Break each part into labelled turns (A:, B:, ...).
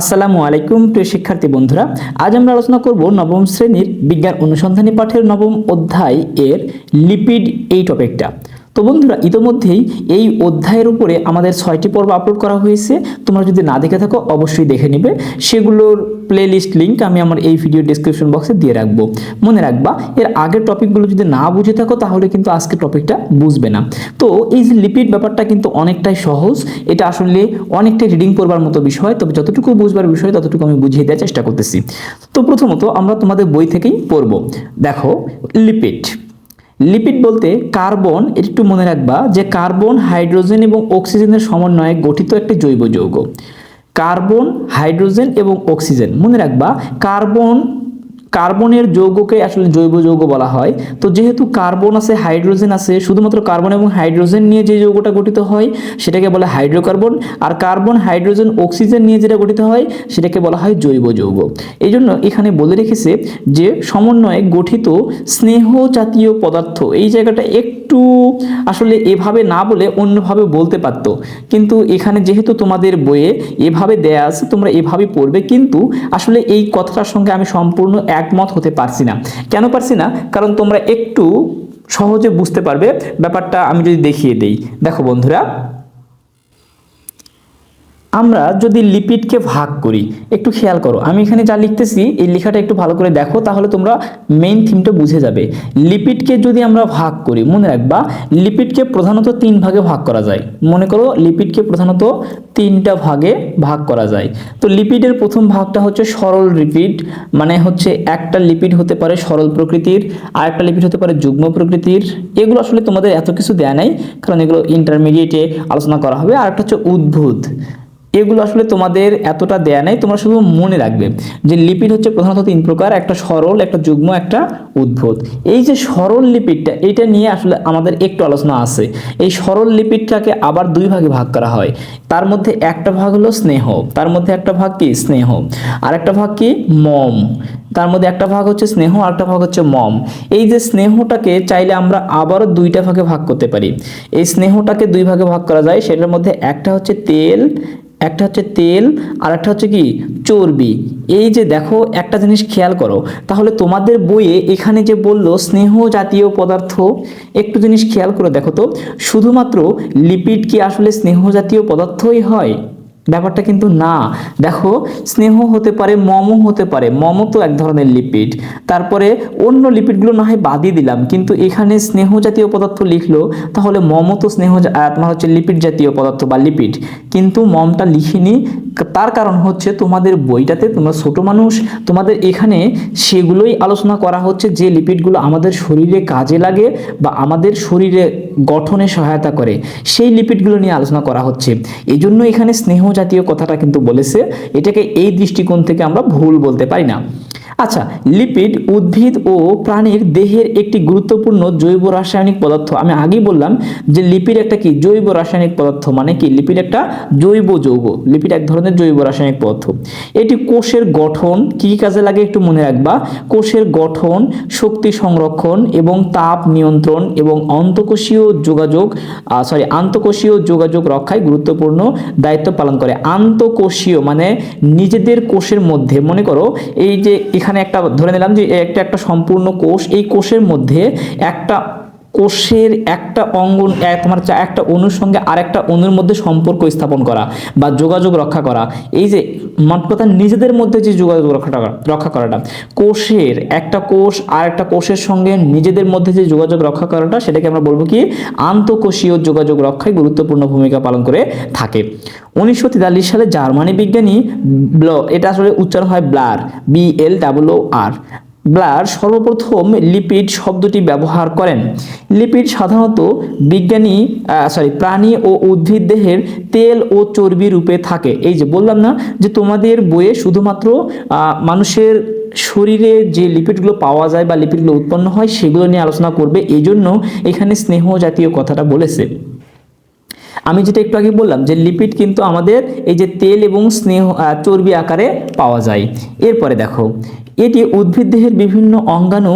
A: আসসালামু আলাইকুম প্রিয় শিক্ষার্থী বন্ধুরা আজ আমরা আলোচনা করব নবম শ্রেণীর বিজ্ঞান অনুসন্ধানী পাঠের নবম অধ্যায় এর লিপিড এই টপিকটা তো বন্ধুরা ইতোমধ্যেই এই অধ্যায়ের উপরে আমাদের ছয়টি পর্ব আপলোড করা হয়েছে তোমরা যদি না দেখে থাকো অবশ্যই দেখে নিবে সেগুলোর প্লেলিস্ট লিঙ্ক আমি আমার এই ভিডিও ডিসক্রিপশন বক্সে দিয়ে রাখবো মনে রাখবা এর আগের টপিকগুলো যদি না বুঝে থাকো তাহলে কিন্তু আজকে টপিকটা বুঝবে না তো এই যে লিপিড ব্যাপারটা কিন্তু অনেকটাই সহজ এটা আসলে অনেকটাই রিডিং করবার মতো বিষয় তবে যতটুকু বুঝবার বিষয় ততটুকু আমি বুঝিয়ে দেওয়ার চেষ্টা করতেছি তো প্রথমত আমরা তোমাদের বই থেকেই পড়বো দেখো লিপিড লিপিড বলতে কার্বন একটু মনে রাখবা যে কার্বন হাইড্রোজেন এবং অক্সিজেনের সমন্বয়ে গঠিত একটি জৈব যৌগ কার্বন হাইড্রোজেন এবং অক্সিজেন মনে রাখবা কার্বন কার্বনের যৌগকে আসলে জৈব যৌগ বলা হয় তো যেহেতু কার্বন আছে হাইড্রোজেন আছে শুধুমাত্র কার্বন এবং হাইড্রোজেন নিয়ে যে যৌগটা গঠিত হয় সেটাকে বলা হাইড্রোকার্বন আর কার্বন হাইড্রোজেন অক্সিজেন নিয়ে যেটা গঠিত হয় সেটাকে বলা হয় জৈব যৌগ এই জন্য এখানে বলে রেখেছে যে সমন্বয়ে গঠিত স্নেহ জাতীয় পদার্থ এই জায়গাটা একটু আসলে এভাবে না বলে অন্যভাবে বলতে পারত কিন্তু এখানে যেহেতু তোমাদের বইয়ে এভাবে দেয়া আছে তোমরা এভাবে পড়বে কিন্তু আসলে এই কথাটার সঙ্গে আমি সম্পূর্ণ এক একমত হতে পারছি না কেন পারছি না কারণ তোমরা একটু সহজে বুঝতে পারবে ব্যাপারটা আমি যদি দেখিয়ে দেই দেখো বন্ধুরা আমরা যদি লিপিডকে ভাগ করি একটু খেয়াল করো আমি এখানে যা লিখতেছি এই লেখাটা একটু ভালো করে দেখো তাহলে তোমরা মেইন থিমটা বুঝে যাবে লিপিডকে যদি আমরা ভাগ করি মনে রাখবা লিপিডকে প্রধানত তিন ভাগে ভাগ করা যায় মনে করো লিপিডকে প্রধানত তিনটা ভাগে ভাগ করা যায় তো লিপিডের প্রথম ভাগটা হচ্ছে সরল লিপিড মানে হচ্ছে একটা লিপিড হতে পারে সরল প্রকৃতির আর একটা লিপিড হতে পারে যুগ্ম প্রকৃতির এগুলো আসলে তোমাদের এত কিছু দেয়া নাই কারণ এগুলো ইন্টারমিডিয়েটে আলোচনা করা হবে আর একটা হচ্ছে উদ্ভূত এগুলো আসলে তোমাদের এতটা দেয়া নেই তোমরা শুধু মনে রাখবে যে লিপিড হচ্ছে প্রধানত তিন প্রকার একটা সরল একটা যুগ্ম একটা উদ্ভূত এই যে সরল লিপিডটা এটা নিয়ে আসলে আমাদের একটু আলোচনা আছে এই সরল লিপিডটাকে আবার দুই ভাগে ভাগ করা হয় তার মধ্যে একটা ভাগ হলো স্নেহ তার মধ্যে একটা ভাগ কি স্নেহ আর একটা ভাগ কি মম তার মধ্যে একটা ভাগ হচ্ছে স্নেহ আর একটা ভাগ হচ্ছে মম এই যে স্নেহটাকে চাইলে আমরা আবারও দুইটা ভাগে ভাগ করতে পারি এই স্নেহটাকে দুই ভাগে ভাগ করা যায় সেটার মধ্যে একটা হচ্ছে তেল একটা হচ্ছে তেল আর একটা হচ্ছে কি চর্বি এই যে দেখো একটা জিনিস খেয়াল করো তাহলে তোমাদের বইয়ে এখানে যে বললো স্নেহ জাতীয় পদার্থ একটু জিনিস খেয়াল করে দেখো তো শুধুমাত্র লিপিড কি আসলে স্নেহ জাতীয় পদার্থই হয় ব্যাপারটা কিন্তু না দেখো স্নেহ হতে পারে মমও হতে পারে মম তো এক ধরনের লিপিড তারপরে অন্য লিপিডগুলো না হয় বাদই দিলাম কিন্তু এখানে স্নেহ জাতীয় পদার্থ লিখলো তাহলে মম তো স্নেহ তোমার হচ্ছে লিপিড জাতীয় পদার্থ বা লিপিড কিন্তু মমটা লিখিনি তার কারণ হচ্ছে তোমাদের বইটাতে তোমরা ছোট মানুষ তোমাদের এখানে সেগুলোই আলোচনা করা হচ্ছে যে লিপিডগুলো আমাদের শরীরে কাজে লাগে বা আমাদের শরীরে গঠনে সহায়তা করে সেই লিপিডগুলো নিয়ে আলোচনা করা হচ্ছে এজন্য এখানে স্নেহ জাতীয় কথাটা কিন্তু বলেছে এটাকে এই দৃষ্টিকোণ থেকে আমরা ভুল বলতে পারি না আচ্ছা লিপিড উদ্ভিদ ও প্রাণীর দেহের একটি গুরুত্বপূর্ণ জৈব রাসায়নিক পদার্থ আমি আগেই বললাম যে লিপিড একটা কি জৈব রাসায়নিক পদার্থ মানে কি লিপিড একটা জৈব যৌগ লিপিড এক ধরনের জৈব রাসায়নিক পদার্থ এটি কোষের গঠন কি কী কাজে লাগে একটু মনে রাখবা কোষের গঠন শক্তি সংরক্ষণ এবং তাপ নিয়ন্ত্রণ এবং অন্তকোষীয় যোগাযোগ সরি আন্তকোষীয় যোগাযোগ রক্ষায় গুরুত্বপূর্ণ দায়িত্ব পালন করে আন্তকোষীয় মানে নিজেদের কোষের মধ্যে মনে করো এই যে এখানে এখানে একটা ধরে নিলাম যে একটা একটা সম্পূর্ণ কোষ এই কোষের মধ্যে একটা কোষের একটা অঙ্গ তোমার একটা অণুর সঙ্গে আরেকটা অণুর মধ্যে সম্পর্ক স্থাপন করা বা যোগাযোগ রক্ষা করা এই যে মোট কথা নিজেদের মধ্যে যে যোগাযোগ রক্ষাটা রক্ষা করাটা কোষের একটা কোষ আর একটা কোষের সঙ্গে নিজেদের মধ্যে যে যোগাযোগ রক্ষা করাটা সেটাকে আমরা বলবো কি আন্তঃকোষীয় যোগাযোগ রক্ষায় গুরুত্বপূর্ণ ভূমিকা পালন করে থাকে উনিশশো তেতাল্লিশ সালে জার্মানি বিজ্ঞানী ব্ল এটা আসলে উচ্চারণ হয় Bloor B L W R Bloor সর্বপ্রথম লিপিড শব্দটি ব্যবহার করেন লিপিড সাধারণত বিজ্ঞানী সরি প্রাণী ও উদ্ভিদ দেহের তেল ও চর্বি রূপে থাকে এই যে বললাম না যে তোমাদের বইয়ে শুধুমাত্র মানুষের শরীরে যে লিপিডগুলো পাওয়া যায় বা লিপিডগুলো উৎপন্ন হয় সেগুলো নিয়ে আলোচনা করবে এই জন্য এখানে স্নেহ জাতীয় কথাটা বলেছে আমি যেটা একটু আগে বললাম যে লিপিড কিন্তু আমাদের এই যে তেল এবং স্নেহ চর্বি আকারে পাওয়া যায় এরপরে দেখো এটি উদ্ভিদ দেহের বিভিন্ন অঙ্গাণু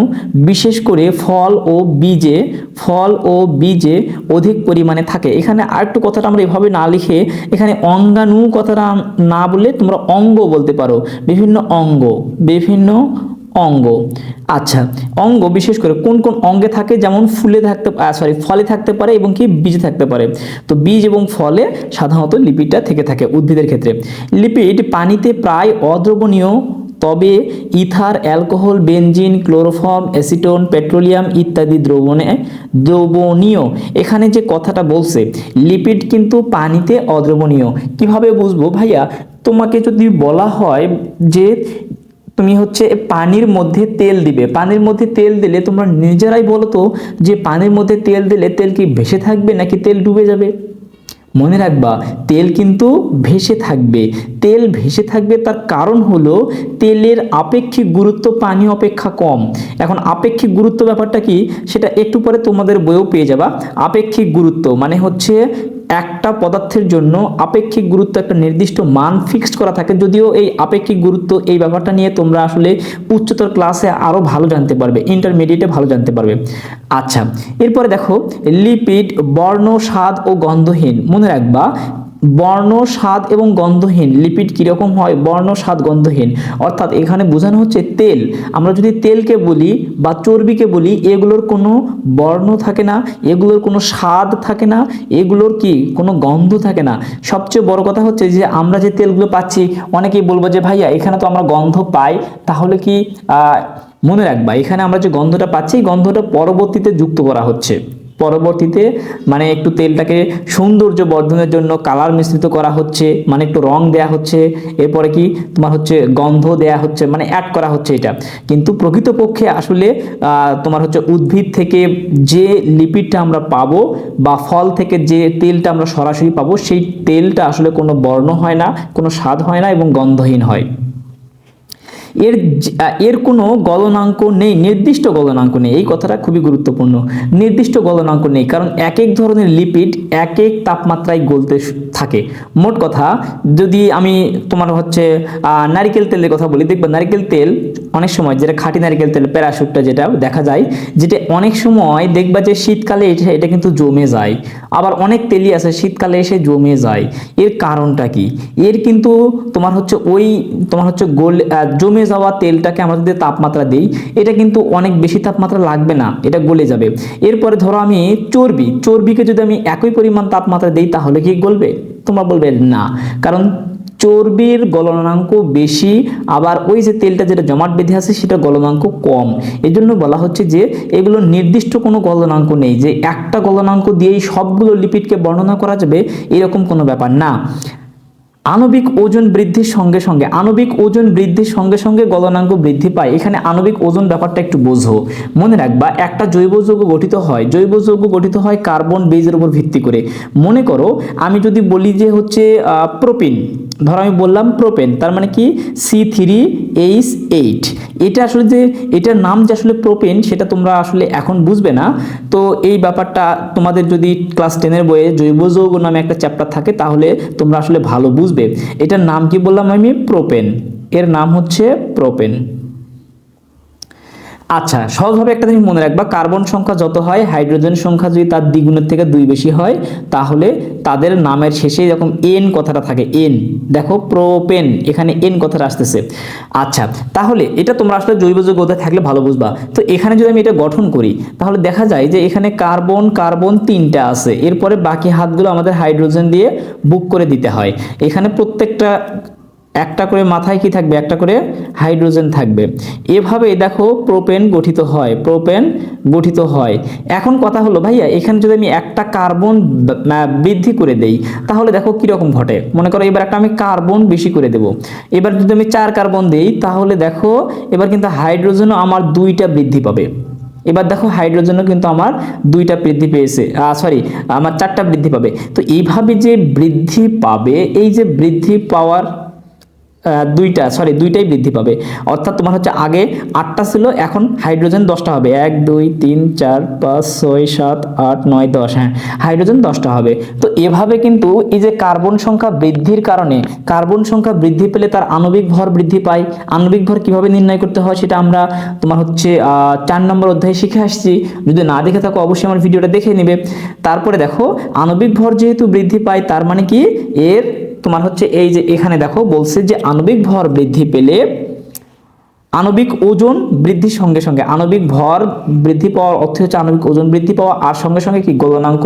A: বিশেষ করে ফল ও বীজে ফল ও বীজে অধিক পরিমাণে থাকে এখানে আরেকটু কথাটা আমরা এভাবে না লিখে এখানে অঙ্গাণু কথাটা না বলে তোমরা অঙ্গ বলতে পারো বিভিন্ন অঙ্গ বিভিন্ন অঙ্গ আচ্ছা অঙ্গ বিশেষ করে কোন কোন অঙ্গে থাকে যেমন ফুলে থাকতে সরি ফলে থাকতে পারে এবং কি বীজে থাকতে পারে তো বীজ এবং ফলে সাধারণত লিপিডটা থেকে থাকে উদ্ভিদের ক্ষেত্রে লিপিড পানিতে প্রায় অদ্রবণীয় তবে ether alcohol benzene chloroform acetone petroleum ইত্যাদি দ্রবণে দ্রবণীয় এখানে যে কথাটা বলছে লিপিড কিন্তু পানিতে অদ্রবণীয় কিভাবে বুঝবো ভাইয়া তোমাকে যদি বলা হয় যে তুমি হচ্ছে পানির মধ্যে তেল দিবে পানির মধ্যে তেল দিলে তোমরা নিজেরাই বলো তো যে পানির মধ্যে তেল দিলে তেল কি ভেসে থাকবে নাকি তেল ডুবে যাবে মনে রাখবা তেল কিন্তু ভেসে থাকবে তেল ভেসে থাকবে তার কারণ হলো তেলের আপেক্ষিক গুরুত্ব পানি অপেক্ষা কম এখন আপেক্ষিক গুরুত্ব ব্যাপারটা কি সেটা একটু পরে তোমাদের বইও পেয়ে যাবা আপেক্ষিক গুরুত্ব মানে হচ্ছে একটা পদার্থের জন্য আপেক্ষিক গুরুত্ব একটা নির্দিষ্ট মান ফিক্সড করা থাকে যদিও এই আপেক্ষিক গুরুত্ব এই ব্যাপারটা নিয়ে তোমরা আসলে উচ্চতর ক্লাসে আরও ভালো জানতে পারবে ইন্টারমিডিয়েটে ভালো জানতে পারবে আচ্ছা এরপরে দেখো লিপিড বর্ণ স্বাদ ও গন্ধহীন মনে রাখবা বর্ণ স্বাদ এবং গন্ধহীন লিপিড কীরকম হয় বর্ণ স্বাদ গন্ধহীন অর্থাৎ এখানে বোঝানো হচ্ছে তেল আমরা যদি তেলকে বলি বা চর্বিকে বলি এগুলোর কোনো বর্ণ থাকে না এগুলোর কোনো স্বাদ থাকে না এগুলোর কি কোনো গন্ধ থাকে না সবচেয়ে বড় কথা হচ্ছে যে আমরা যে তেলগুলো পাচ্ছি অনেকেই বলবো যে ভাইয়া এখানে তো আমরা গন্ধ পাই তাহলে কি মনে রাখবা এখানে আমরা যে গন্ধটা পাচ্ছি গন্ধটা পরবর্তীতে যুক্ত করা হচ্ছে পরবর্তীতে মানে একটু তেলটাকে সৌন্দর্য বর্ধনের জন্য কালার মিশ্রিত করা হচ্ছে মানে একটু রং দেয়া হচ্ছে এরপরে কি তোমার হচ্ছে গন্ধ দেয়া হচ্ছে মানে অ্যাড করা হচ্ছে এটা কিন্তু প্রকৃতপক্ষে আসলে তোমার হচ্ছে উদ্ভিদ থেকে যে লিপিডটা আমরা পাবো বা ফল থেকে যে তেলটা আমরা সরাসরি পাবো সেই তেলটা আসলে কোনো বর্ণ হয় না কোনো স্বাদ হয় না এবং গন্ধহীন হয় এর এর কোনো গলনাঙ্ক নেই নির্দিষ্ট গলনাঙ্ক নেই এই কথাটা খুবই গুরুত্বপূর্ণ নির্দিষ্ট গলনাঙ্ক নেই কারণ এক এক ধরনের লিপিড এক এক তাপমাত্রায় গলতে থাকে মোট কথা যদি আমি তোমার হচ্ছে নারিকেল তেলের কথা বলি দেখবা নারিকেল তেল অনেক সময় যেটা খাঁটি নারিকেল তেল প্যারাশুটটা যেটা দেখা যায় যেটা অনেক সময় দেখবা যে শীতকালে এটা কিন্তু জমে যায় আবার অনেক তেলই আছে শীতকালে এসে জমে যায় এর কারণটা কি এর কিন্তু তোমার হচ্ছে ওই তোমার হচ্ছে গোল জমে হয়ে যাওয়া তেলটাকে আমরা যদি তাপমাত্রা দিই এটা কিন্তু অনেক বেশি তাপমাত্রা লাগবে না এটা গলে যাবে এরপরে ধরো আমি চর্বি চর্বিকে যদি আমি একই পরিমাণ তাপমাত্রা দিই তাহলে কি গলবে তোমরা বলবে না কারণ চর্বির গলনাঙ্ক বেশি আবার ওই যে তেলটা যেটা জমাট বেঁধে আছে সেটা গলনাঙ্ক কম এজন্য বলা হচ্ছে যে এগুলো নির্দিষ্ট কোনো গলনাঙ্ক নেই যে একটা গলনাঙ্ক দিয়েই সবগুলো লিপিডকে বর্ণনা করা যাবে এরকম কোনো ব্যাপার না আণবিক ওজন বৃদ্ধির সঙ্গে সঙ্গে আণবিক ওজন বৃদ্ধির সঙ্গে সঙ্গে গলনাঙ্গ বৃদ্ধি পায় এখানে আণবিক ওজন ব্যাপারটা একটু বোঝো মনে রাখবা একটা জৈব যৌগ গঠিত হয় জৈব যৌগ গঠিত হয় কার্বন বেজের উপর ভিত্তি করে মনে করো আমি যদি বলি যে হচ্ছে প্রোপিন ধরো আমি বললাম প্রোপেন তার মানে কি সি থ্রি এইচ এইট এটা আসলে যে এটার নাম যে আসলে প্রোপেন সেটা তোমরা আসলে এখন বুঝবে না তো এই ব্যাপারটা তোমাদের যদি ক্লাস টেনের বইয়ে জৈব যৌগ নামে একটা চ্যাপ্টার থাকে তাহলে তোমরা আসলে ভালো বুঝবে বুঝবে এটার নাম কি বললাম আমি প্রোপেন এর নাম হচ্ছে প্রোপেন আচ্ছা সহজভাবে একটা জিনিস মনে রাখবা কার্বন সংখ্যা যত হয় হাইড্রোজেন সংখ্যা যদি তার দ্বিগুণের থেকে দুই বেশি হয় তাহলে তাদের নামের শেষে এরকম এন কথাটা থাকে এন দেখো প্রোপেন এখানে এন কথাটা আসতেছে আচ্ছা তাহলে এটা তোমরা আসলে জৈব যৌগতায় থাকলে ভালো বুঝবা তো এখানে যদি আমি এটা গঠন করি তাহলে দেখা যায় যে এখানে কার্বন কার্বন তিনটা আছে এরপরে বাকি হাতগুলো আমাদের হাইড্রোজেন দিয়ে বুক করে দিতে হয় এখানে প্রত্যেকটা একটা করে মাথায় কি থাকবে একটা করে হাইড্রোজেন থাকবে এভাবে দেখো প্রোপেন গঠিত হয় প্রোপেন গঠিত হয় এখন কথা হলো ভাইয়া এখানে যদি আমি একটা কার্বন বৃদ্ধি করে দেই তাহলে দেখো কিরকম ঘটে মনে করো এবার একটা আমি কার্বন বেশি করে দেব এবার যদি আমি চার কার্বন দেই তাহলে দেখো এবার কিন্তু হাইড্রোজেনও আমার দুইটা বৃদ্ধি পাবে এবার দেখো হাইড্রোজেনও কিন্তু আমার দুইটা বৃদ্ধি পেয়েছে সরি আমার চারটা বৃদ্ধি পাবে তো এইভাবে যে বৃদ্ধি পাবে এই যে বৃদ্ধি পাওয়ার দুইটা সরি দুইটাই বৃদ্ধি পাবে অর্থাৎ তোমার হচ্ছে আগে আটটা ছিল এখন হাইড্রোজেন দশটা হবে এক দুই তিন চার পাঁচ ছয় সাত আট নয় দশ হ্যাঁ হাইড্রোজেন দশটা হবে তো এভাবে কিন্তু এই যে কার্বন সংখ্যা বৃদ্ধির কারণে কার্বন সংখ্যা বৃদ্ধি পেলে তার আণবিক ভর বৃদ্ধি পায় আণবিক ভর কিভাবে নির্ণয় করতে হয় সেটা আমরা তোমার হচ্ছে চার নম্বর অধ্যায়ে শিখে আসছি যদি না দেখে থাকো অবশ্যই আমার ভিডিওটা দেখে নিবে তারপরে দেখো আণবিক ভর যেহেতু বৃদ্ধি পায় তার মানে কি এর তোমার হচ্ছে এই যে এখানে দেখো বলছে যে আণবিক ভর বৃদ্ধি পেলে আণবিক ওজন বৃদ্ধির সঙ্গে সঙ্গে আণবিক ভর বৃদ্ধি পাওয়ার অর্থ হচ্ছে আণবিক ওজন বৃদ্ধি পাওয়া আর সঙ্গে সঙ্গে কি গলনাঙ্ক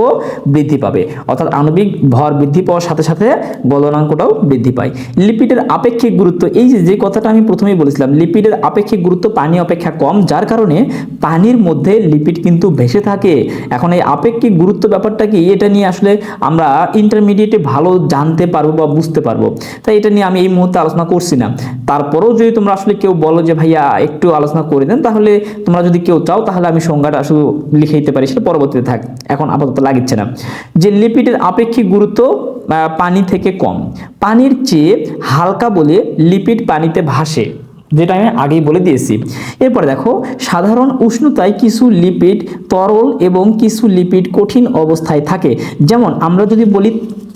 A: বৃদ্ধি পাবে অর্থাৎ আণবিক ভর বৃদ্ধি পাওয়ার সাথে সাথে গলনাঙ্কটাও বৃদ্ধি পায় লিপিডের আপেক্ষিক গুরুত্ব এই যে যে কথাটা আমি প্রথমেই বলেছিলাম লিপিডের আপেক্ষিক গুরুত্ব পানি অপেক্ষা কম যার কারণে পানির মধ্যে লিপিড কিন্তু ভেসে থাকে এখন এই আপেক্ষিক গুরুত্ব ব্যাপারটা কি এটা নিয়ে আসলে আমরা ইন্টারমিডিয়েটে ভালো জানতে পারবো বা বুঝতে পারবো তাই এটা নিয়ে আমি এই মুহূর্তে আলোচনা করছি না তারপরেও যদি তোমরা আসলে কেউ বলো যে ভাইয়া একটু আলোচনা করে দেন তাহলে তোমরা যদি কেউ চাও তাহলে আমি সংজ্ঞাটা শুধু লিখে দিতে পারি সেটা পরবর্তীতে থাক এখন আপাতত লাগিচ্ছে না যে লিপিডের আপেক্ষিক গুরুত্ব পানি থেকে কম পানির চেয়ে হালকা বলে লিপিড পানিতে ভাসে যেটা আমি আগেই বলে দিয়েছি এরপরে দেখো সাধারণ উষ্ণতায় কিছু লিপিড তরল এবং কিছু লিপিড কঠিন অবস্থায় থাকে যেমন আমরা যদি বলি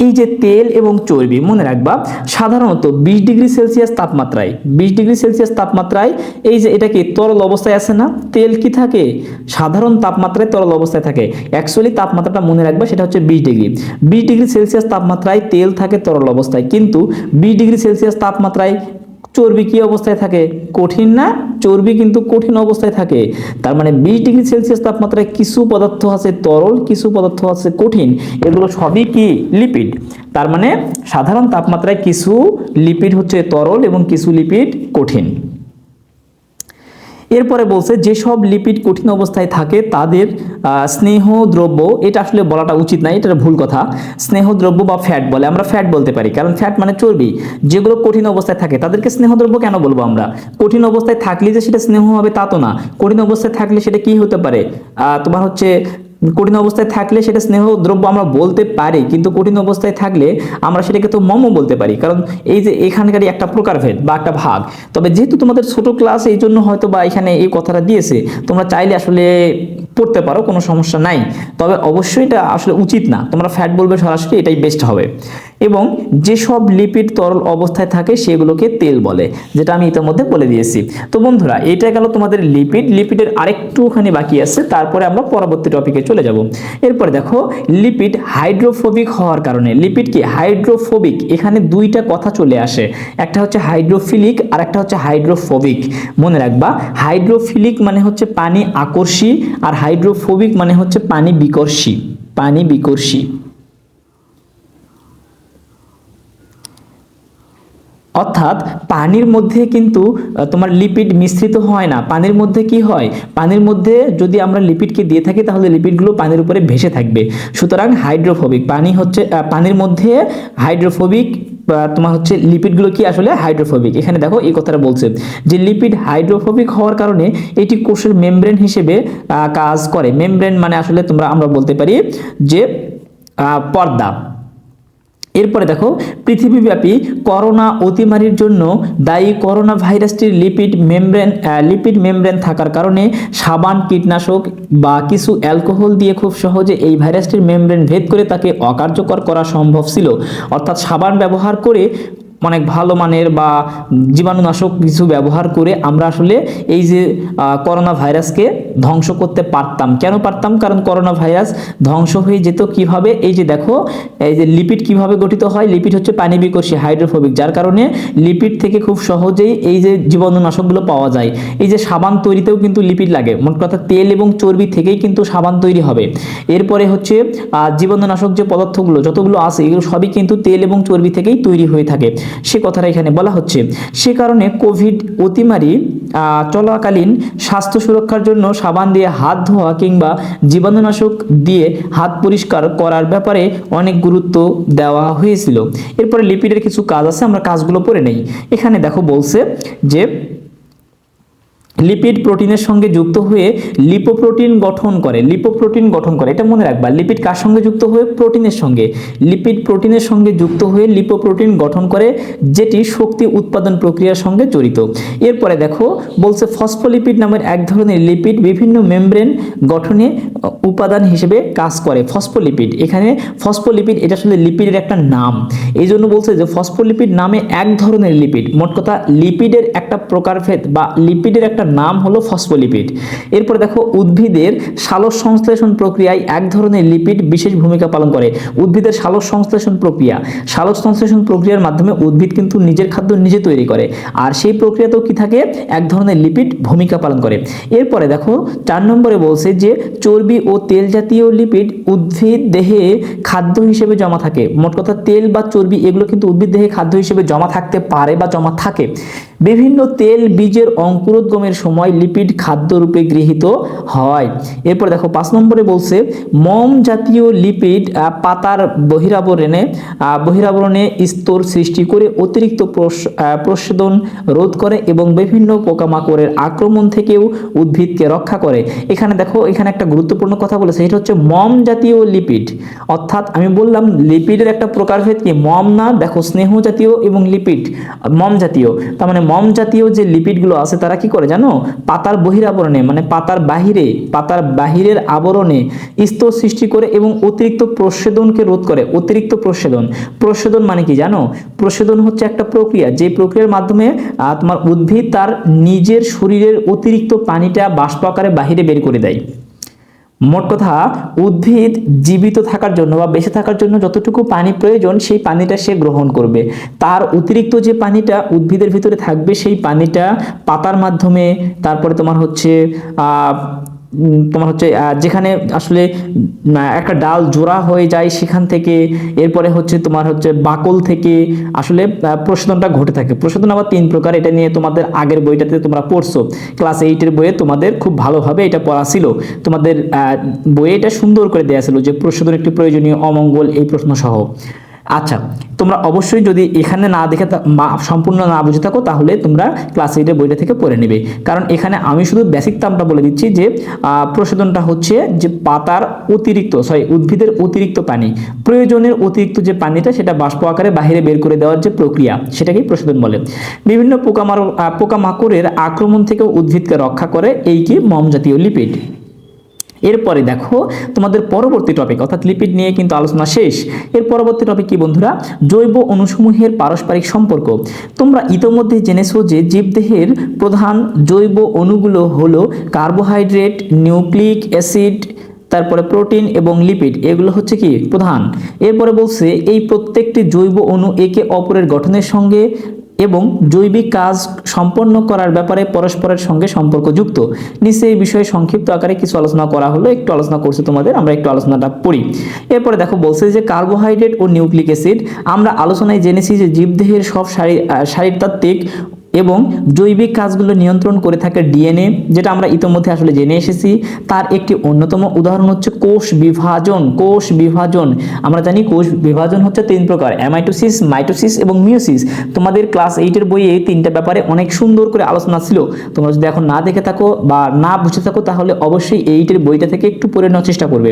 A: এই যে তেল এবং চর্বি মনে রাখবা সাধারণত বিশ ডিগ্রি সেলসিয়াস তাপমাত্রায় বিশ ডিগ্রি সেলসিয়াস তাপমাত্রায় এই যে এটা কি তরল অবস্থায় আছে না তেল কি থাকে সাধারণ তাপমাত্রায় তরল অবস্থায় থাকে অ্যাকচুয়ালি তাপমাত্রাটা মনে রাখবা সেটা হচ্ছে বিশ ডিগ্রি বিশ ডিগ্রি সেলসিয়াস তাপমাত্রায় তেল থাকে তরল অবস্থায় কিন্তু বিশ ডিগ্রি সেলসিয়াস তাপমাত্রায় চর্বি কি অবস্থায় থাকে কঠিন না চর্বি কিন্তু কঠিন অবস্থায় থাকে তার মানে বিশ ডিগ্রি সেলসিয়াস তাপমাত্রায় কিছু পদার্থ আছে তরল কিছু পদার্থ আছে কঠিন এগুলো সবই কি লিপিড তার মানে সাধারণ তাপমাত্রায় কিছু লিপিড হচ্ছে তরল এবং কিছু লিপিড কঠিন এরপরে বলছে যেসব লিপিড কঠিন অবস্থায় থাকে তাদের স্নেহ দ্রব্য এটা আসলে বলাটা উচিত না এটা ভুল কথা স্নেহ দ্রব্য বা ফ্যাট বলে আমরা ফ্যাট বলতে পারি কারণ ফ্যাট মানে চর্বি যেগুলো কঠিন অবস্থায় থাকে তাদেরকে স্নেহদ্রব্য কেন বলবো আমরা কঠিন অবস্থায় থাকলে যে সেটা স্নেহ হবে তা তো না কঠিন অবস্থায় থাকলে সেটা কি হতে পারে তোমার হচ্ছে কঠিন অবস্থায় থাকলে সেটা স্নেহ দ্রব্য আমরা বলতে পারি কিন্তু কঠিন অবস্থায় থাকলে আমরা সেটাকে তো মমো বলতে পারি কারণ এই যে এখানকারই একটা প্রকারভেদ বা একটা ভাগ তবে যেহেতু তোমাদের ছোট ক্লাস এই জন্য হয়তো বা এখানে এই কথাটা দিয়েছে তোমরা চাইলে আসলে পড়তে পারো কোনো সমস্যা নাই তবে অবশ্যই এটা আসলে উচিত না তোমরা ফ্যাট বলবে সরাসরি এটাই বেস্ট হবে এবং যেসব লিপিড তরল অবস্থায় থাকে সেগুলোকে তেল বলে যেটা আমি ইতিমধ্যে বলে দিয়েছি তো বন্ধুরা এটা গেল তোমাদের লিপিড লিপিডের আরেকটুখানি বাকি আছে তারপরে আমরা পরবর্তী টপিকে চলে যাব এরপরে দেখো লিপিড হাইড্রোফোবিক হওয়ার কারণে লিপিড কি হাইড্রোফোবিক এখানে দুইটা কথা চলে আসে একটা হচ্ছে হাইড্রোফিলিক আর একটা হচ্ছে হাইড্রোফোবিক মনে রাখবা হাইড্রোফিলিক মানে হচ্ছে পানি আকর্ষী আর হাইড্রোফোবিক মানে হচ্ছে পানি বিকর্ষী পানি বিকর্ষী অর্থাৎ পানির মধ্যে কিন্তু তোমার লিপিড মিশ্রিত হয় না পানির মধ্যে কি হয় পানির মধ্যে যদি আমরা লিপিডকে দিয়ে থাকি তাহলে লিপিডগুলো পানির উপরে ভেসে থাকবে সুতরাং হাইড্রোফোবিক পানি হচ্ছে পানির মধ্যে হাইড্রোফোবিক তোমার হচ্ছে লিপিডগুলো কি আসলে হাইড্রোফোবিক এখানে দেখো এই কথাটা বলছে যে লিপিড হাইড্রোফোবিক হওয়ার কারণে এটি কোষের মেমব্রেন হিসেবে কাজ করে মেমব্রেন মানে আসলে তোমরা আমরা বলতে পারি যে পর্দা এরপরে দেখো পৃথিবীব্যাপী করোনা অতিমারির জন্য দায়ী করোনা ভাইরাসটির লিপিড মেমব্রেন লিপিড মেমব্রেন থাকার কারণে সাবান কীটনাশক বা কিছু অ্যালকোহল দিয়ে খুব সহজে এই ভাইরাসটির মেমব্রেন ভেদ করে তাকে অকার্যকর করা সম্ভব ছিল অর্থাৎ সাবান ব্যবহার করে অনেক মানে ভালো মানের বা জীবাণুনাশক কিছু ব্যবহার করে আমরা আসলে এই যে করোনা ভাইরাসকে ধ্বংস করতে পারতাম কেন পারতাম কারণ করোনা ভাইরাস ধ্বংস হয়ে যেত কিভাবে এই যে দেখো এই যে লিপিড কিভাবে গঠিত হয় লিপিড হচ্ছে পানি বিকর্ষী হাইড্রোফোবিক যার কারণে লিপিড থেকে খুব সহজেই এই যে জীবাণুনাশকগুলো পাওয়া যায় এই যে সাবান তৈরিতেও কিন্তু লিপিড লাগে মোট কথা তেল এবং চর্বি থেকেই কিন্তু সাবান তৈরি হবে এরপরে হচ্ছে জীবাণুনাশক যে পদার্থগুলো যতগুলো আছে এগুলো সবই কিন্তু তেল এবং চর্বি থেকেই তৈরি হয়ে থাকে সে কথাটা এখানে বলা হচ্ছে সে কারণে কোভিড অতিমারি চলাকালীন স্বাস্থ্য সুরক্ষার জন্য সাবান দিয়ে হাত ধোয়া কিংবা জীবাণুনাশক দিয়ে হাত পরিষ্কার করার ব্যাপারে অনেক গুরুত্ব দেওয়া হয়েছিল এরপরে লিপিডের কিছু কাজ আছে আমরা কাজগুলো পড়ে নেই এখানে দেখো বলছে যে লিপিড প্রোটিনের সঙ্গে যুক্ত হয়ে লিপোপ্রোটিন গঠন করে লিপোপ্রোটিন গঠন করে এটা মনে রাখবা লিপিড কার সঙ্গে যুক্ত হয়ে প্রোটিনের সঙ্গে লিপিড প্রোটিনের সঙ্গে যুক্ত হয়ে লিপোপ্রোটিন গঠন করে যেটি শক্তি উৎপাদন প্রক্রিয়ার সঙ্গে জড়িত এরপরে দেখো বলছে ফসফোলিপিড নামের এক ধরনের লিপিড বিভিন্ন মেমব্রেন গঠনে উপাদান হিসেবে কাজ করে ফসফোলিপিড এখানে ফসফোলিপিড এটা আসলে লিপিডের একটা নাম এই জন্য বলছে যে ফসফোলিপিড নামে এক ধরনের লিপিড মোট কথা লিপিডের একটা প্রকারভেদ বা লিপিডের একটা নাম হলো ফসফোলিপিড এরপর দেখো উদ্ভিদের সালোক সংশ্লেষণ প্রক্রিয়ায় এক ধরনের লিপিড বিশেষ ভূমিকা পালন করে উদ্ভিদের সালোক সংশ্লেষণ প্রক্রিয়া সালোক সংশ্লেষণ প্রক্রিয়ার মাধ্যমে উদ্ভিদ কিন্তু নিজের খাদ্য নিজে তৈরি করে আর সেই প্রক্রিয়াতেও কি থাকে এক ধরনের লিপিড ভূমিকা পালন করে এরপরে দেখো চার নম্বরে বলছে যে চর্বি ও তেল জাতীয় লিপিড উদ্ভিদ দেহে খাদ্য হিসেবে জমা থাকে মোট কথা তেল বা চর্বি এগুলো কিন্তু উদ্ভিদ দেহে খাদ্য হিসেবে জমা থাকতে পারে বা জমা থাকে বিভিন্ন তেল বীজের অঙ্কুরোদ্গমের হজমের সময় লিপিড খাদ্যরূপে গৃহীত হয় এরপর দেখো পাঁচ নম্বরে বলছে মম জাতীয় লিপিড পাতার বহিরাবরণে বহিরাবরণে স্তর সৃষ্টি করে অতিরিক্ত প্রসেদন রোধ করে এবং বিভিন্ন পোকামাকড়ের আক্রমণ থেকেও উদ্ভিদকে রক্ষা করে এখানে দেখো এখানে একটা গুরুত্বপূর্ণ কথা বলেছে এটা হচ্ছে মম জাতীয় লিপিড অর্থাৎ আমি বললাম লিপিডের একটা প্রকারভেদ কি মম না দেখো স্নেহ জাতীয় এবং লিপিড মম জাতীয় তার মানে মম জাতীয় যে লিপিডগুলো আছে তারা কি করে জানো কেন পাতার বহিরাবরণে মানে পাতার বাহিরে পাতার বাহিরের আবরণে স্তর সৃষ্টি করে এবং অতিরিক্ত প্রসেদনকে রোধ করে অতিরিক্ত প্রসেদন প্রসেদন মানে কি জানো প্রসেদন হচ্ছে একটা প্রক্রিয়া যে প্রক্রিয়ার মাধ্যমে তোমার উদ্ভিদ তার নিজের শরীরের অতিরিক্ত পানিটা বাষ্প আকারে বাহিরে বের করে দেয় মোট কথা উদ্ভিদ জীবিত থাকার জন্য বা বেঁচে থাকার জন্য যতটুকু পানি প্রয়োজন সেই পানিটা সে গ্রহণ করবে তার অতিরিক্ত যে পানিটা উদ্ভিদের ভিতরে থাকবে সেই পানিটা পাতার মাধ্যমে তারপরে তোমার হচ্ছে তোমার হচ্ছে যেখানে আসলে একটা ডাল জোড়া হয়ে যায় সেখান থেকে এরপরে হচ্ছে তোমার হচ্ছে বাকল থেকে আসলে প্রশোধনটা ঘটে থাকে প্রশোধন আবার তিন প্রকার এটা নিয়ে তোমাদের আগের বইটাতে তোমরা পড়ছো ক্লাস এইটের বইয়ে তোমাদের খুব ভালোভাবে এটা পড়া ছিল তোমাদের বইয়ে এটা সুন্দর করে দেওয়া ছিল যে প্রশোধন একটি প্রয়োজনীয় অমঙ্গল এই প্রশ্ন সহ আচ্ছা তোমরা অবশ্যই যদি এখানে না দেখে সম্পূর্ণ না বুঝে থাকো তাহলে তোমরা ক্লাস এইটের বইটা থেকে পড়ে নেবে কারণ এখানে আমি শুধু বেসিক তামটা বলে দিচ্ছি যে প্রশোধনটা হচ্ছে যে পাতার অতিরিক্ত সরি উদ্ভিদের অতিরিক্ত পানি প্রয়োজনের অতিরিক্ত যে পানিটা সেটা বাষ্প আকারে বাহিরে বের করে দেওয়ার যে প্রক্রিয়া সেটাকেই প্রশোধন বলে বিভিন্ন পোকামার পোকামাকড়ের আক্রমণ থেকে উদ্ভিদকে রক্ষা করে এই কি মম জাতীয় লিপিড এরপরে দেখো তোমাদের পরবর্তী টপিক অর্থাৎ লিপিড নিয়ে কিন্তু আলোচনা শেষ এর পরবর্তী টপিক কি বন্ধুরা জৈব অণুসমূহের পারস্পরিক সম্পর্ক তোমরা ইতোমধ্যে জেনেছো যে জীবদেহের প্রধান জৈব অণুগুলো হলো কার্বোহাইড্রেট নিউক্লিক অ্যাসিড তারপরে প্রোটিন এবং লিপিড এগুলো হচ্ছে কি প্রধান এরপরে বলছে এই প্রত্যেকটি জৈব অণু একে অপরের গঠনের সঙ্গে এবং জৈবিক কাজ সম্পন্ন করার ব্যাপারে পরস্পরের সঙ্গে সম্পর্কযুক্ত নিচে এই বিষয়ে সংক্ষিপ্ত আকারে কিছু আলোচনা করা হলো একটু আলোচনা করছে তোমাদের আমরা একটু আলোচনাটা পড়ি এরপরে দেখো বলছে যে কার্বোহাইড্রেট ও নিউক্লিক অ্যাসিড আমরা আলোচনায় জেনেছি যে জীবদেহের সব শারীরতাত্ত্বিক এবং জৈবিক কাজগুলো নিয়ন্ত্রণ করে থাকে ডিএনএ যেটা আমরা ইতোমধ্যে আসলে জেনে এসেছি তার একটি অন্যতম উদাহরণ হচ্ছে কোষ বিভাজন কোষ বিভাজন আমরা জানি কোষ বিভাজন হচ্ছে তিন প্রকার অ্যামাইটোসিস মাইটোসিস এবং মিওসিস তোমাদের ক্লাস এইটের বইয়ে এই তিনটা ব্যাপারে অনেক সুন্দর করে আলোচনা ছিল তোমরা যদি এখন না দেখে থাকো বা না বুঝে থাকো তাহলে অবশ্যই এইটের বইটা থেকে একটু পড়ে নেওয়ার চেষ্টা করবে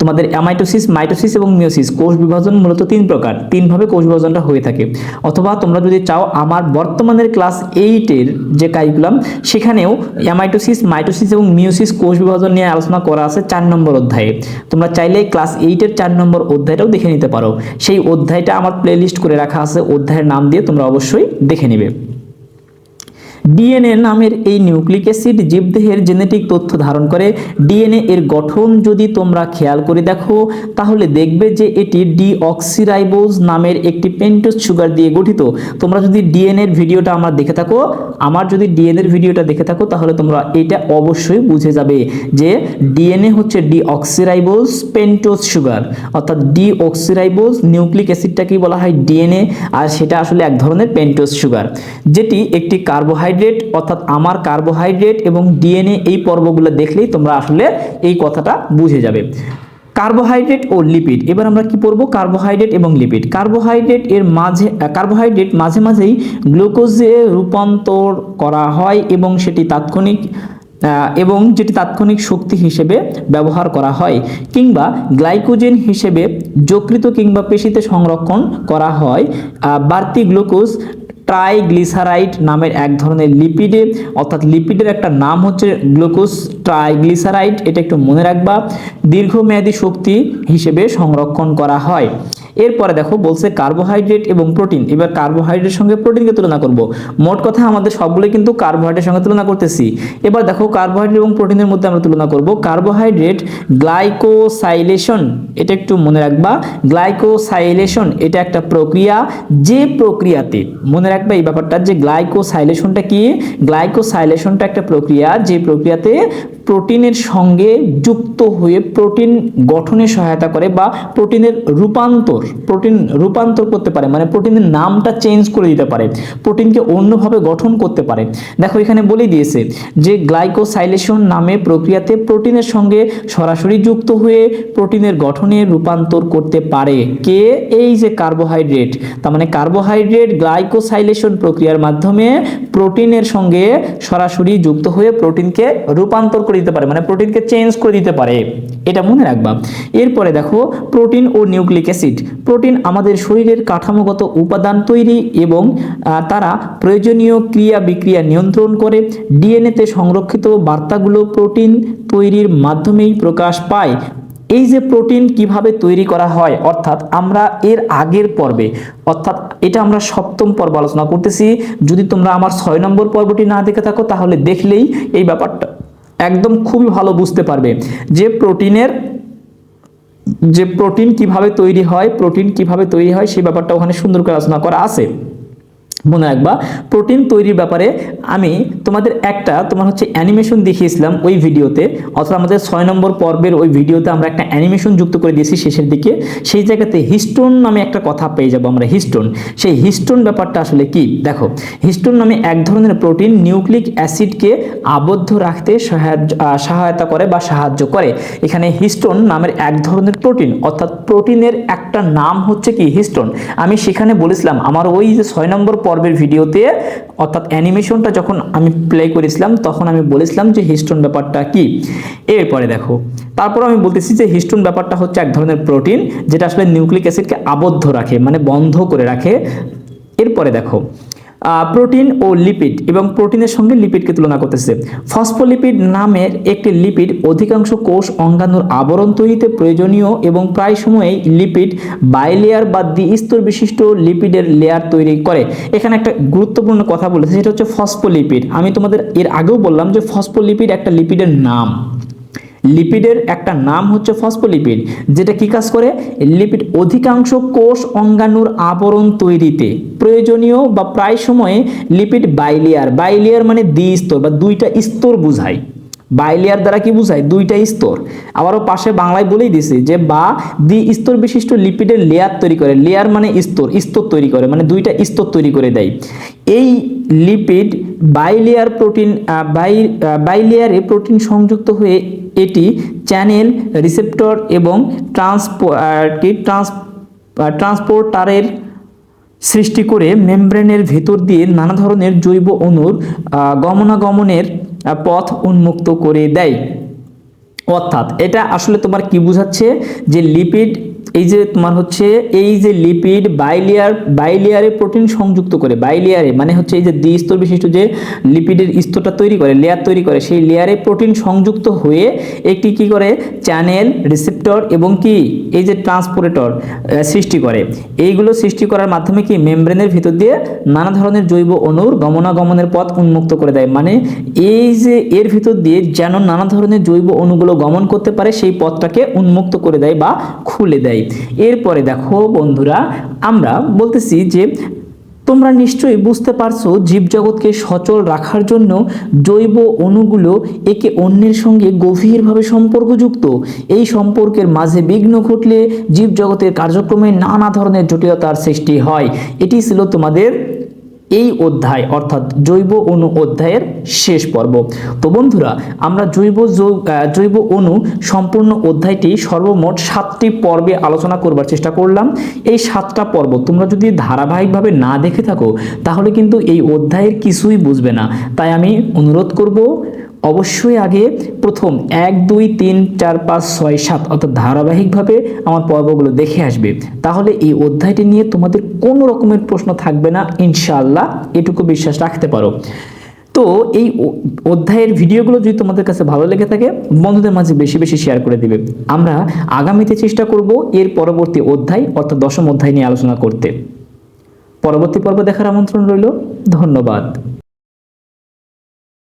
A: তোমাদের অ্যামাইটোসিস মাইটোসিস এবং মিওসিস কোষ বিভাজন মূলত তিন প্রকার তিনভাবে কোষ বিভাজনটা হয়ে থাকে অথবা তোমরা যদি চাও আমার বর্তমানের ক্লাস ক্লাস এইটের যে কারিকুলাম সেখানেও অ্যামাইটোসিস মাইটোসিস এবং মিউসিস কোষ বিভাজন নিয়ে আলোচনা করা আছে চার নম্বর অধ্যায়ে তোমরা চাইলে ক্লাস এইটের চার নম্বর অধ্যায়টাও দেখে নিতে পারো সেই অধ্যায়টা আমার প্লেলিস্ট করে রাখা আছে অধ্যায়ের নাম দিয়ে তোমরা অবশ্যই দেখে নেবে ডিএনএ নামের এই নিউক্লিক অ্যাসিড জীবদেহের জেনেটিক তথ্য ধারণ করে ডিএনএ এর গঠন যদি তোমরা খেয়াল করে দেখো তাহলে দেখবে যে এটি ডিঅক্সিরাইবোজ নামের একটি পেন্টোস সুগার দিয়ে গঠিত তোমরা যদি ডিএনএর ভিডিওটা আমার দেখে থাকো আমার যদি ডিএনএর ভিডিওটা দেখে থাকো তাহলে তোমরা এটা অবশ্যই বুঝে যাবে যে ডিএনএ হচ্ছে ডিঅক্সিরাইবোজ পেন্টোস সুগার অর্থাৎ ডিঅক্সিরাইবোজ নিউক্লিক অ্যাসিডটাকেই বলা হয় ডিএনএ আর সেটা আসলে এক ধরনের পেন্টোস সুগার যেটি একটি কার্বোহাইড্রেট কার্বোহাইড্রেট অর্থাৎ আমার কার্বোহাইড্রেট এবং ডিএনএ এই পর্বগুলো দেখলেই তোমরা আসলে এই কথাটা বুঝে যাবে কার্বোহাইড্রেট ও লিপিড এবার আমরা কি পড়ব কার্বোহাইড্রেট এবং লিপিড কার্বোহাইড্রেট এর মাঝে কার্বোহাইড্রেট মাঝে মাঝেই গ্লুকোজে রূপান্তর করা হয় এবং সেটি তাৎক্ষণিক এবং যেটি তাৎক্ষণিক শক্তি হিসেবে ব্যবহার করা হয় কিংবা গ্লাইকোজেন হিসেবে যকৃত কিংবা পেশিতে সংরক্ষণ করা হয় বাড়তি গ্লুকোজ ট্রাইগ্লিসারাইড নামের এক ধরনের লিপিডে অর্থাৎ লিপিডের একটা নাম হচ্ছে গ্লুকোজ ট্রাইগ্লিসারাইড এটা একটু মনে রাখবা দীর্ঘমেয়াদী শক্তি হিসেবে সংরক্ষণ করা হয় এরপরে দেখো বলছে কার্বোহাইড্রেট এবং প্রোটিন এবার কার্বোহাইড্রেটের সঙ্গে প্রোটিনকে তুলনা করব মোট কথা আমাদের সবগুলো কিন্তু কার্বোহাইড্রেটের সঙ্গে তুলনা করতেছি এবার দেখো কার্বোহাইড্রেট এবং প্রোটিনের মধ্যে আমরা তুলনা করব কার্বোহাইড্রেট গ্লাইকোসাইলেশন এটা একটু মনে রাখবা গ্লাইকোসাইলেশন এটা একটা প্রক্রিয়া যে প্রক্রিয়াতে মনে রাখবা এই ব্যাপারটা যে গ্লাইকোসাইলেশনটা কি গ্লাইকোসাইলেশনটা একটা প্রক্রিয়া যে প্রক্রিয়াতে প্রোটিনের সঙ্গে যুক্ত হয়ে প্রোটিন গঠনে সহায়তা করে বা প্রোটিনের রূপান্তর প্রোটিন রূপান্তর করতে পারে মানে প্রোটিনের নামটা চেঞ্জ করে দিতে পারে প্রোটিনকে অন্যভাবে গঠন করতে পারে দেখো এখানে বলে দিয়েছে যে গ্লাইকোসাইলেশন নামে প্রক্রিয়াতে প্রোটিনের সঙ্গে সরাসরি যুক্ত হয়ে প্রোটিনের গঠনে রূপান্তর করতে পারে কে এই যে কার্বোহাইড্রেট তার মানে কার্বোহাইড্রেট গ্লাইকোসাইলেশন প্রক্রিয়ার মাধ্যমে প্রোটিনের সঙ্গে সরাসরি যুক্ত হয়ে প্রোটিনকে রূপান্তর করে দিতে পারে মানে প্রোটিনকে চেঞ্জ করে দিতে পারে এটা মনে রাখবা এরপরে দেখো প্রোটিন ও নিউক্লিক অ্যাসিড প্রোটিন আমাদের শরীরের কাঠামোগত উপাদান তৈরি এবং তারা প্রয়োজনীয় ক্রিয়া বিক্রিয়া নিয়ন্ত্রণ করে ডিএনএতে সংরক্ষিত বার্তাগুলো প্রোটিন তৈরির মাধ্যমেই প্রকাশ পায় এই যে প্রোটিন কিভাবে তৈরি করা হয় অর্থাৎ আমরা এর আগের পর্বে অর্থাৎ এটা আমরা সপ্তম পর্ব আলোচনা করতেছি যদি তোমরা আমার ছয় নম্বর পর্বটি না দেখে থাকো তাহলে দেখলেই এই ব্যাপারটা একদম খুবই ভালো বুঝতে পারবে যে প্রোটিনের যে প্রোটিন কিভাবে তৈরি হয় প্রোটিন কিভাবে তৈরি হয় সেই ব্যাপারটা ওখানে সুন্দর করে আলোচনা করা আছে মনে রাখবা প্রোটিন তৈরির ব্যাপারে আমি তোমাদের একটা তোমার হচ্ছে অ্যানিমেশন দেখিয়েছিলাম ওই ভিডিওতে অথবা আমাদের ছয় নম্বর পর্বের ওই ভিডিওতে আমরা একটা অ্যানিমেশন যুক্ত করে দিয়েছি শেষের দিকে সেই জায়গাতে হিস্টোন নামে একটা কথা পেয়ে যাবো আমরা হিস্টোন সেই হিস্টোন ব্যাপারটা আসলে কি দেখো হিস্টোন নামে এক ধরনের প্রোটিন নিউক্লিক অ্যাসিডকে আবদ্ধ রাখতে সহায়তা করে বা সাহায্য করে এখানে হিস্টোন নামের এক ধরনের প্রোটিন অর্থাৎ প্রোটিনের একটা নাম হচ্ছে কি হিস্টোন আমি সেখানে বলেছিলাম আমার ওই যে ছয় নম্বর পর্বের ভিডিওতে অর্থাৎ অ্যানিমেশনটা যখন আমি প্লে করেছিলাম তখন আমি বলেছিলাম যে হিস্টোন ব্যাপারটা কি এরপরে দেখো তারপর আমি বলতেছি যে হিস্টোন ব্যাপারটা হচ্ছে এক ধরনের প্রোটিন যেটা আসলে নিউক্লিক অ্যাসিডকে আবদ্ধ রাখে মানে বন্ধ করে রাখে এরপরে দেখো প্রোটিন ও লিপিড এবং প্রোটিনের সঙ্গে লিপিডকে তুলনা করতেছে ফসফোলিপিড নামের একটি লিপিড অধিকাংশ কোষ অঙ্গাণুর আবরণ তৈরিতে প্রয়োজনীয় এবং প্রায় সময়ই লিপিড বাইলেয়ার বা দ্বিস্তর বিশিষ্ট লিপিডের লেয়ার তৈরি করে এখানে একটা গুরুত্বপূর্ণ কথা বলেছে সেটা হচ্ছে ফসফোলিপিড আমি তোমাদের এর আগেও বললাম যে ফসফোলিপিড একটা লিপিডের নাম লিপিডের একটা নাম হচ্ছে ফসফোলিপিড যেটা কি কাজ করে লিপিড অধিকাংশ কোষ অঙ্গাণুর আবরণ তৈরিতে প্রয়োজনীয় বা প্রায় সময়ে লিপিড বাইলেয়ার বাইলেয়ার মানে স্তর বা দুইটা স্তর বোঝায় বাইলেয়ার দ্বারা কি বোঝায় দুইটা স্তর আবারও পাশে বাংলায় বলেই দিছি যে বা দ্বি স্তর বিশিষ্ট লিপিডের লেয়ার তৈরি করে লেয়ার মানে স্তর স্তর তৈরি করে মানে দুইটা স্তর তৈরি করে দেয় এই লিপিড বাইলেয়ার প্রোটিন বাই বাইলেয়ারে প্রোটিন সংযুক্ত হয়ে এটি চ্যানেল রিসেপ্টর এবং ট্রান্সপোর্ট ট্রান্স ট্রান্সপোর্টারের সৃষ্টি করে মেমব্রেনের ভেতর দিয়ে নানা ধরনের জৈব অণুর গমনাগমনের পথ উন্মুক্ত করে দেয় অর্থাৎ এটা আসলে তোমার কি বোঝাচ্ছে যে লিপিড এই যে তোমার হচ্ছে এই যে লিপিড বাইলিয়ার বাইলিয়ারে প্রোটিন সংযুক্ত করে বাইলিয়ারে মানে হচ্ছে এই যে দ্বিস্তর বিশিষ্ট যে লিপিডের স্তরটা তৈরি করে লেয়ার তৈরি করে সেই লেয়ারে প্রোটিন সংযুক্ত হয়ে একটি কি করে চ্যানেল রিসেপ্টর এবং কি এই যে ট্রান্সপোর্টেটর সৃষ্টি করে এইগুলো সৃষ্টি করার মাধ্যমে কি মেমব্রেনের ভিতর দিয়ে নানা ধরনের জৈব অণুর গমনাগমনের পথ উন্মুক্ত করে দেয় মানে এই যে এর ভিতর দিয়ে যেন নানা ধরনের জৈব অণুগুলো গমন করতে পারে সেই পথটাকে উন্মুক্ত করে দেয় বা খুলে দেয় দেয় এরপরে দেখো বন্ধুরা আমরা বলতেছি যে তোমরা নিশ্চয়ই বুঝতে পারছো জীবজগৎকে সচল রাখার জন্য জৈব অণুগুলো একে অন্যের সঙ্গে গভীরভাবে সম্পর্কযুক্ত এই সম্পর্কের মাঝে বিঘ্ন ঘটলে জীবজগতের কার্যক্রমে নানা ধরনের জটিলতার সৃষ্টি হয় এটি ছিল তোমাদের এই অধ্যায় অর্থাৎ জৈব অণু অধ্যায়ের শেষ পর্ব তো বন্ধুরা আমরা জৈব জৈব অণু সম্পূর্ণ অধ্যায়টি সর্বমোট সাতটি পর্বে আলোচনা করবার চেষ্টা করলাম এই সাতটা পর্ব তোমরা যদি ধারাবাহিকভাবে না দেখে থাকো তাহলে কিন্তু এই অধ্যায়ের কিছুই বুঝবে না তাই আমি অনুরোধ করব অবশ্যই আগে প্রথম এক দুই তিন চার পাঁচ ছয় সাত অর্থাৎ ধারাবাহিকভাবে আমার পর্বগুলো দেখে আসবে তাহলে এই অধ্যায়টি নিয়ে তোমাদের কোনো রকমের প্রশ্ন থাকবে না ইনশাআল্লাহ এটুকু বিশ্বাস রাখতে পারো তো এই অধ্যায়ের ভিডিওগুলো যদি তোমাদের কাছে ভালো লেগে থাকে বন্ধুদের মাঝে বেশি বেশি শেয়ার করে দিবে আমরা আগামীতে চেষ্টা করব এর পরবর্তী অধ্যায় অর্থাৎ দশম অধ্যায় নিয়ে আলোচনা করতে পরবর্তী পর্ব দেখার আমন্ত্রণ রইল ধন্যবাদ